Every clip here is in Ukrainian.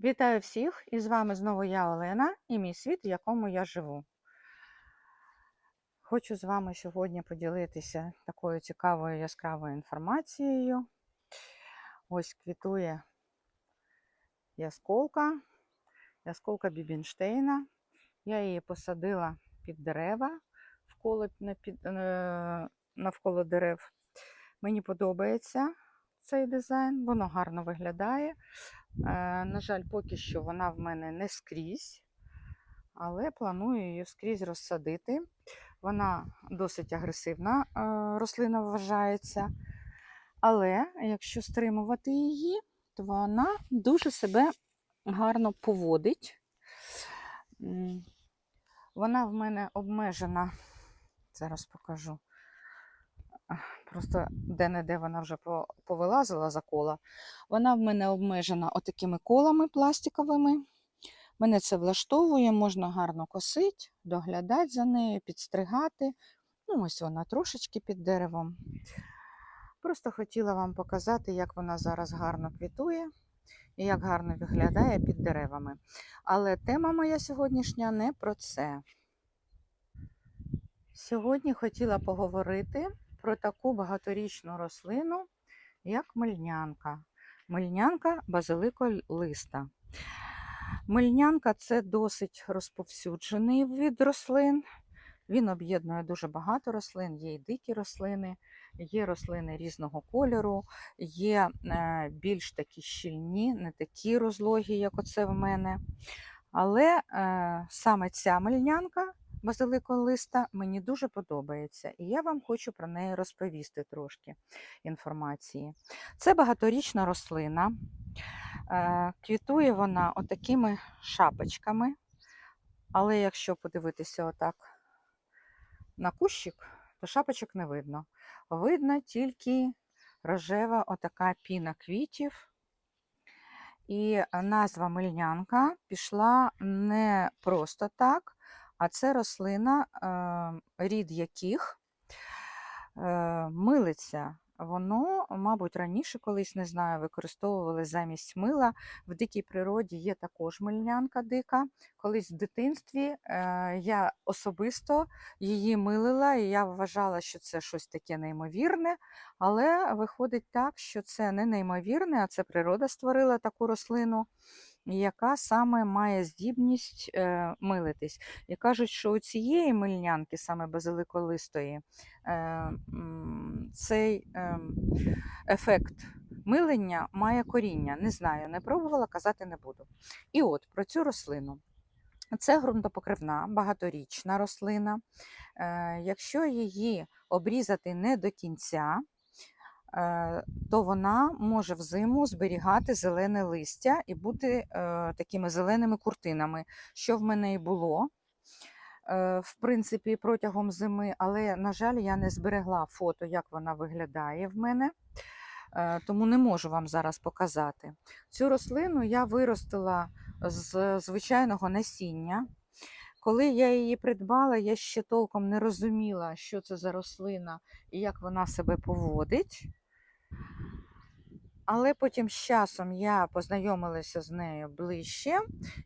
Вітаю всіх! І з вами знову я Олена і мій світ, в якому я живу. Хочу з вами сьогодні поділитися такою цікавою яскравою інформацією. Ось квітує ясколка, ясколка Бібінштейна. Я її посадила під дерева е, навколо дерев. Мені подобається цей дизайн, воно гарно виглядає. Е, На жаль, поки що вона в мене не скрізь, але планую її скрізь розсадити. Вона досить агресивна е, рослина вважається. Але якщо стримувати її, то вона дуже себе гарно поводить. Вона в мене обмежена, зараз покажу. Просто де-не-де вона вже повилазила за кола. Вона в мене обмежена отакими колами пластиковими. Мене це влаштовує, можна гарно косити, доглядати за нею, підстригати. Ну, ось вона трошечки під деревом. Просто хотіла вам показати, як вона зараз гарно квітує і як гарно виглядає під деревами. Але тема моя сьогоднішня не про це. Сьогодні хотіла поговорити про таку багаторічну рослину, як мильнянка. Мильнянка базиликолиста. Мильнянка це досить розповсюджений вид рослин. Він об'єднує дуже багато рослин, є і дикі рослини, є рослини різного кольору, є е, більш такі щільні, не такі розлогі, як оце в мене. Але е, саме ця мильнянка базиликолиста мені дуже подобається, і я вам хочу про неї розповісти трошки інформації. Це багаторічна рослина. Е, Квітує вона отакими шапочками. Але якщо подивитися отак на кущик, то шапочок не видно. Видно тільки рожева отака піна квітів. І назва мильнянка пішла не просто так, а це рослина, е, рід яких е, милиться. Воно, мабуть, раніше колись не знаю, використовували замість мила. В дикій природі є також мильнянка дика. Колись в дитинстві е, я особисто її милила, і я вважала, що це щось таке неймовірне. Але виходить так, що це не неймовірне, а це природа створила таку рослину, яка саме має здібність е, милитись. І кажуть, що у цієї мильнянки, саме базиликолистої, е, цей е, ефект милення має коріння. Не знаю, не пробувала, казати не буду. І от про цю рослину. Це ґрунтопокривна, багаторічна рослина. Е, Якщо її обрізати не до кінця, то вона може взиму зберігати зелене листя і бути е, такими зеленими куртинами, що в мене і було. е, В принципі, протягом зими, але, на жаль, я не зберегла фото, як вона виглядає в мене, е, тому не можу вам зараз показати. Цю рослину я виростила з звичайного насіння. Коли я її придбала, я ще толком не розуміла, що це за рослина і як вона себе поводить. Але потім з часом я познайомилася з нею ближче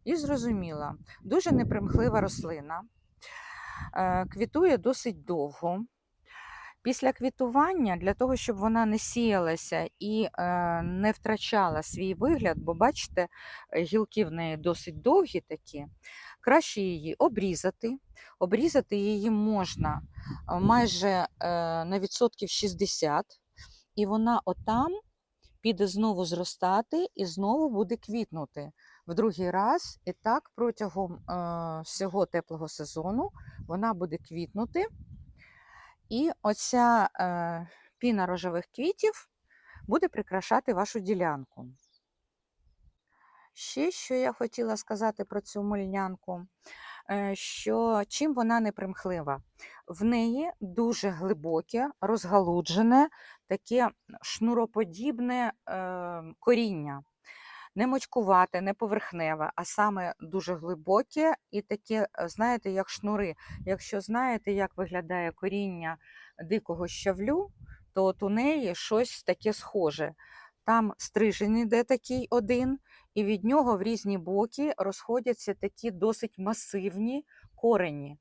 і зрозуміла, дуже непримхлива рослина, е, квітує досить довго. Після квітування, для того, щоб вона не сіялася і е, не втрачала свій вигляд, бо бачите, гілки в неї досить довгі такі, краще її обрізати. Обрізати її можна е, майже на відсотків 60, і вона отам піде знову зростати і знову буде квітнути в другий раз. І так протягом е, всього теплого сезону вона буде квітнути. І оця е, піна рожевих квітів буде прикрашати вашу ділянку. Ще що я хотіла сказати про цю мильнянку, що чим вона не примхлива. В неї дуже глибоке, розгалуджене, таке шнуроподібне е, коріння. Не мочкувате, не поверхневе, а саме дуже глибоке і таке, е, знаєте, як шнури. Якщо знаєте, як виглядає коріння дикого щавлю, то от у неї щось таке схоже. Там стрижень іде такий один, і від нього в різні боки розходяться такі досить масивні корені.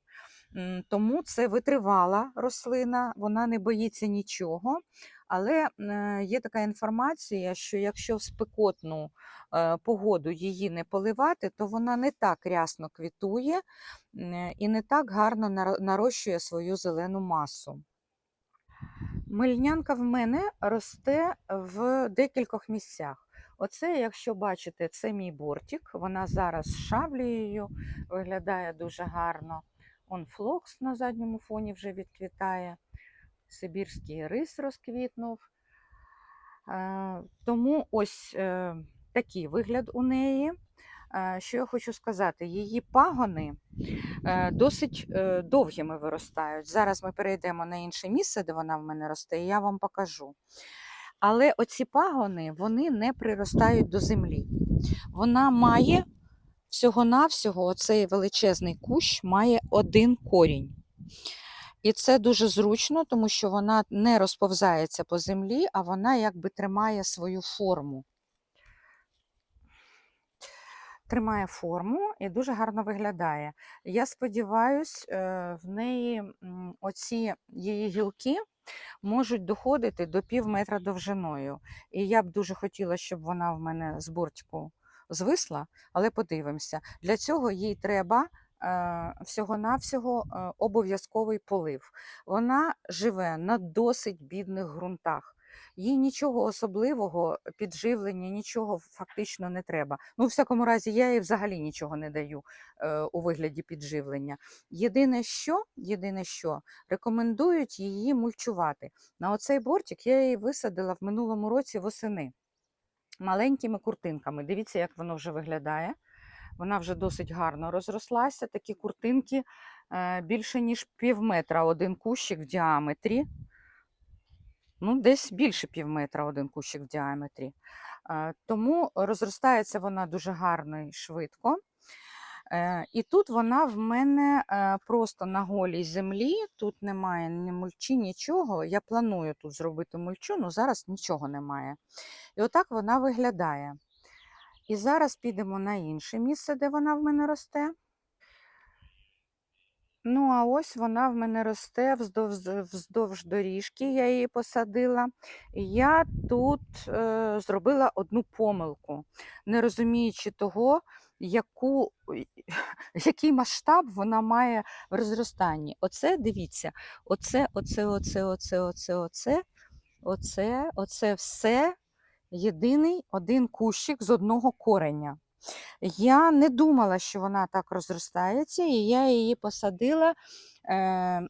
Тому це витривала рослина, вона не боїться нічого. Але е, є така інформація, що якщо в спекотну е, погоду її не поливати, то вона не так рясно квітує і не так гарно нарощує свою зелену масу. Мильнянка в мене росте в декількох місцях. Оце, якщо бачите, це мій бортик. Вона зараз з шаблею, виглядає дуже гарно. Он флокс на задньому фоні вже відквітає. Сибірський рис розквітнув. Е, Тому ось е, такий вигляд у неї. Е, Що я хочу сказати, її пагони досить довгими виростають. Зараз ми перейдемо на інше місце, де вона в мене росте, і я вам покажу. Але оці пагони вони не приростають до землі. Вона має всього-навсього оцей величезний кущ має один корінь. І це дуже зручно, тому що вона не розповзається по землі, а вона якби тримає свою форму. Тримає форму і дуже гарно виглядає. Я сподіваюся, в неї оці її гілки можуть доходити до пів метра довжиною. І я б дуже хотіла, щоб вона в мене з бортику звисла, але подивимося. Для цього їй треба е, всього-навсього е, обов'язковий полив. Вона живе на досить бідних ґрунтах. Їй нічого особливого, підживлення, нічого фактично не треба. Ну, у всякому разі, я їй взагалі нічого не даю е, у вигляді підживлення. Єдине, що, єдине, що рекомендують її мульчувати. На оцей бортик я її висадила в минулому році восени маленькими куртинками. Дивіться, як воно вже виглядає. Вона вже досить гарно розрослася. Такі куртинки е, більше, ніж пів метра один кущик в діаметрі. Ну, десь більше пів метра один кущик в діаметрі. Е, Тому розростається вона дуже гарно і швидко. Е, І тут вона в мене е, просто на голій землі, тут немає ні мульчі, нічого. Я планую тут зробити мульчу, але зараз нічого немає. І отак вона виглядає. І зараз підемо на інше місце, де вона в мене росте. Ну, а ось вона в мене росте вздовж, вздовж доріжки, я її посадила. Я тут е, зробила одну помилку, не розуміючи того, яку, який масштаб вона має в розростанні. Оце дивіться, оце, оце, оце, оце, оце, оце, оце, оце все єдиний один кущик з одного кореня. Я не думала, що вона так розростається, і я її посадила, е,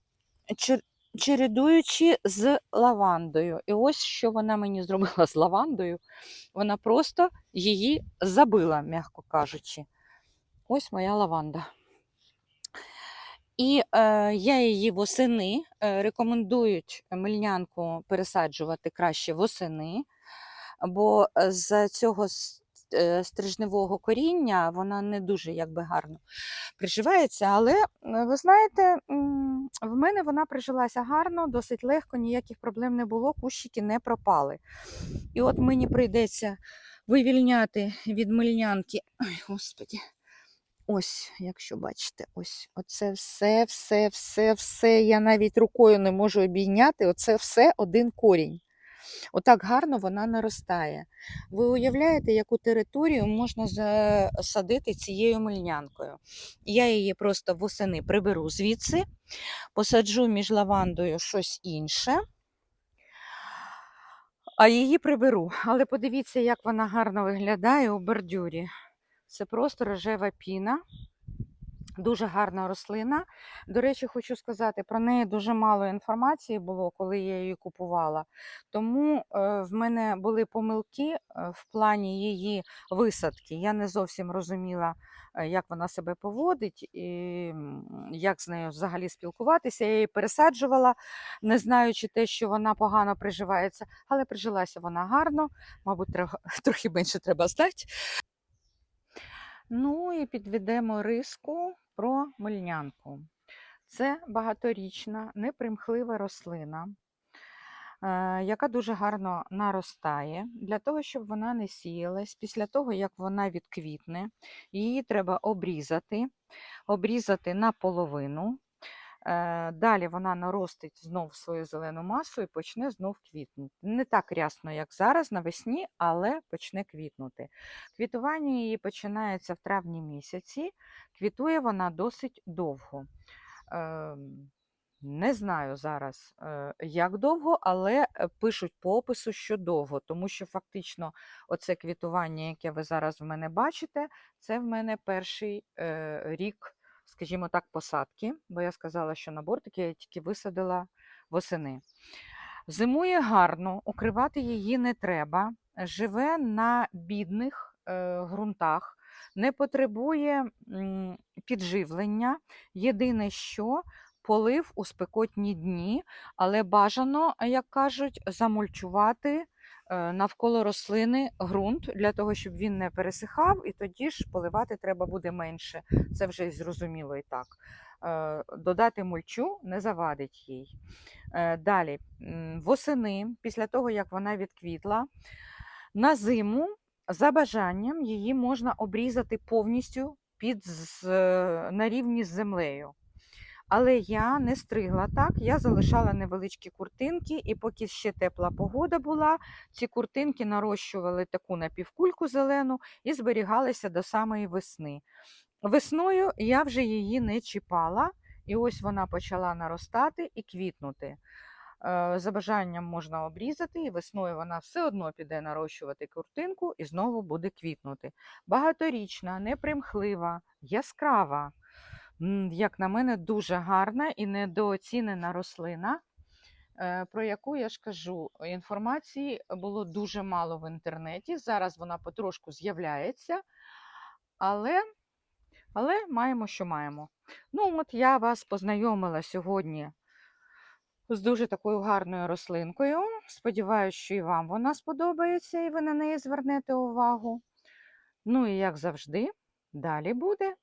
чер- чередуючи з лавандою. І ось що вона мені зробила з лавандою. Вона просто її забила, м'яко кажучи. Ось моя лаванда. І е, я її восени е, рекомендують мильнянку пересаджувати краще восени, бо з цього стрижневого коріння вона не дуже якби гарно приживається. Але е, ви знаєте, в мене вона прижилася гарно, досить легко, ніяких проблем не було, кущики не пропали. І от мені прийдеться вивільняти від мильнянки. Ой, господі. Ось, якщо бачите, ось оце все, все, все, все. Я навіть рукою не можу обійняти. Оце все один корінь. Отак гарно вона наростає. Ви уявляєте, яку територію можна засадити цією мильнянкою? Я її просто восени приберу звідси, посаджу між лавандою щось інше, а її приберу. Але подивіться, як вона гарно виглядає у бордюрі. Це просто рожева піна. Дуже гарна рослина. До речі, хочу сказати, про неї дуже мало інформації було, коли я її купувала. Тому е, в мене були помилки е, в плані її висадки. Я не зовсім розуміла, е, як вона себе поводить і як з нею взагалі спілкуватися. Я її пересаджувала, не знаючи те, що вона погано приживається, але прижилася вона гарно, мабуть, трохи, трохи менше треба знати. Ну і підведемо риску про мильнянку. Це багаторічна, непримхлива рослина. е, яка дуже гарно наростає. Для того, щоб вона не сіялась, після того, як вона відквітне, її треба обрізати, обрізати наполовину. Е, Далі вона наростить знов свою зелену масу і почне знов квітнути. Не так рясно, як зараз навесні, але почне квітнути. Квітування її починається в травні місяці, квітує вона досить довго. Ем, Не знаю зараз, е, як довго, але е, пишуть по опису, що довго, тому що фактично оце квітування, яке ви зараз в мене бачите, це в мене перший е, рік, скажімо так, посадки, бо я сказала, що на бортики я тільки висадила восени. Зимує гарно, укривати її не треба, живе на бідних е, ґрунтах, не потребує м, підживлення. Єдине, що полив у спекотні дні, але бажано, як кажуть, замульчувати навколо рослини ґрунт для того, щоб він не пересихав, і тоді ж поливати треба буде менше. Це вже зрозуміло і так. Е, Додати мульчу не завадить їй. Е, Далі, восени, після того, як вона відквітла, на зиму за бажанням її можна обрізати повністю під, е, на рівні з землею. Але я не стригла так, я залишала невеличкі куртинки, і поки ще тепла погода була, ці куртинки нарощували таку напівкульку зелену і зберігалися до самої весни. Весною я вже її не чіпала, і ось вона почала наростати і квітнути. Е, За бажанням можна обрізати, і весною вона все одно піде нарощувати куртинку і знову буде квітнути. Багаторічна, непримхлива, яскрава. Як на мене, дуже гарна і недооцінена рослина, е, про яку я ж кажу, інформації було дуже мало в інтернеті. Зараз вона потрошку з'являється, але, але маємо, що маємо. Ну, от я вас познайомила сьогодні з дуже такою гарною рослинкою. Сподіваюсь, що і вам вона сподобається, і ви на неї звернете увагу. Ну і як завжди, далі буде.